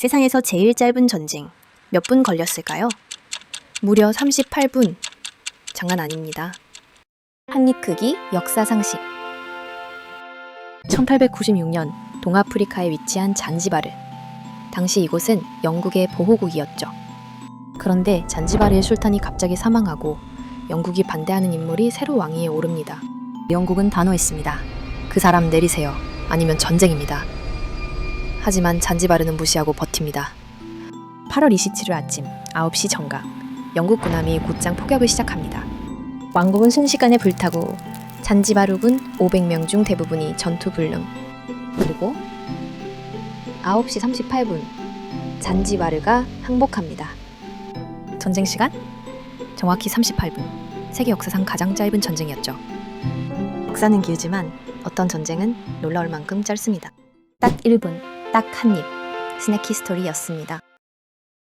세상에서 제일 짧은 전쟁. 몇 분 걸렸을까요? 무려 38분. 장난 아닙니다. 한입 크기 역사 상식. 1896년 동아프리카에 위치한 잔지바르. 당시 이곳은 영국의 보호국이었죠. 그런데 잔지바르의 술탄이 갑자기 사망하고 영국이 반대하는 인물이 새로 왕위에 오릅니다. 영국은 단호했습니다. 그 사람 내리세요. 아니면 전쟁입니다. 하지만 잔지바르는 무시하고 버팁니다. 8월 27일 아침 9시 정각 영국 군함이 곧장 폭격을 시작합니다. 왕국은 순식간에 불타고 잔지바르군 500명 중 대부분이 전투 불능. 그리고 9시 38분 잔지바르가 항복합니다. 전쟁 시간? 정확히 38분. 세계 역사상 가장 짧은 전쟁이었죠. 역사는 길지만 어떤 전쟁은 놀라울 만큼 짧습니다. 딱 1분, 딱 한 입. 스낵 히스토리였습니다.